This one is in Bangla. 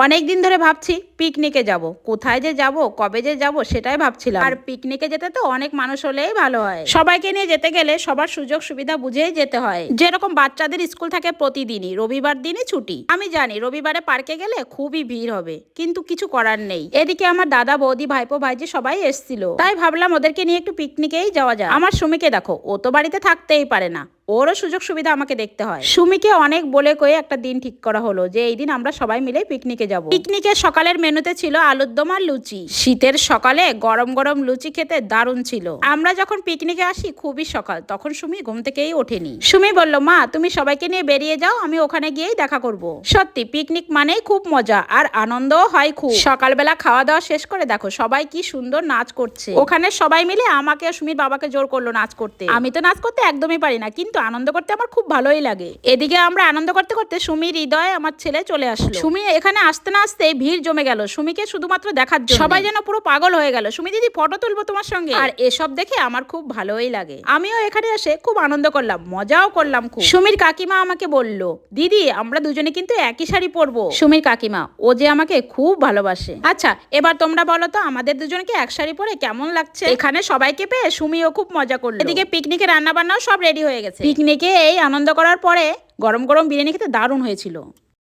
অনেক দিন ধরে ভাবছি পিকনিকে যাব। কোথায় যে যাব কবে যে যাব সেটাই ভাবছিলাম। আর পিকনিকে যেতে তো অনেক মানুষ হলেই ভালো হয়। সবাইকে নিয়ে যেতে গেলে সবার সুযোগ সুবিধা বুঝেই যেতে হয়। যেরকম বাচ্চাদের স্কুল থাকে প্রতিদিনই রবিবার দিনই ছুটি। আমি জানি রবিবারে পার্কে গেলে খুবই ভিড় হবে কিন্তু কিছু করার নেই। এদিকে আমার দাদা বৌদি ভাইপো ভাইজি সবাই এসছিল। তাই ভাবলাম ওদেরকে নিয়ে একটু পিকনিকেই যাওয়া যায় আমার সুমিকে দেখো ও তো বাড়িতে থাকতেই পারে না। ওরও সুযোগ সুবিধা আমাকে দেখতে হয়। সুমিকে অনেক বলে কয়ে একটা দিন ঠিক করা হলো যে এই দিন আমরা সবাই মিলে পিকনিকে যাব। পিকনিকের সকালের মেনুতে ছিল আলুর দম আর লুচি। শীতের সকালে গরম গরম লুচি খেতে দারুণ ছিল। আমরা যখন পিকনিকে আসি, খুবই সকাল। তখন সুমি ঘুম থেকেই ওঠেনি। সুমি বলল, মা, তুমি সবাইকে নিয়ে বেরিয়ে যাও, আমি ওখানে গিয়েই দেখা করব। সত্যি, পিকনিক মানেই খুব মজা আর আনন্দও হয় খুব। সকালবেলা খাওয়া দাওয়া শেষ করে দেখো, সবাই কি সুন্দর নাচ করছে। ওখানে সবাই মিলে আমাকে সুমির বাবাকে জোর করল নাচ করতে। আমি তো নাচ করতে একদমই পারি না, কিন্তু আনন্দ করতে আমার খুব ভালোই লাগে। এদিকে আমরা আনন্দ করতে করতে সুমির হৃদয় আমার ছেলে চলে আসলো। সুমি এখানে আসতে না আসতে ভিড় জমে গেল সুমিকে শুধুমাত্র দেখার জন্য। সবাই যেন পুরো পাগল হয়ে গেল। সুমি দিদি ফটো তুলবো তোমার সঙ্গে। আর এসব দেখে আমার খুব ভালোই লাগে। আমিও এখানে এসে খুব আনন্দ করলাম মজাও করলাম খুব। সুমির কাকিমা আমাকে বলল দিদি আমরা দুজনে কিন্তু একই শাড়ি পরবো। সুমির কাকিমা ও যে আমাকে খুব ভালোবাসে। আচ্ছা এবার তোমরা বলো তো আমাদের দুজনকে এক শাড়ি পরে কেমন লাগছে? এখানে সবাইকে পেয়ে সুমিও খুব মজা করল। এদিকে পিকনিকে রান্না বান্নাও সব রেডি হয়ে গেছে। পিকনিকে এই আনন্দ করার পরে গরম গরম বিরিয়ানি খেতে দারুণ হয়েছিল।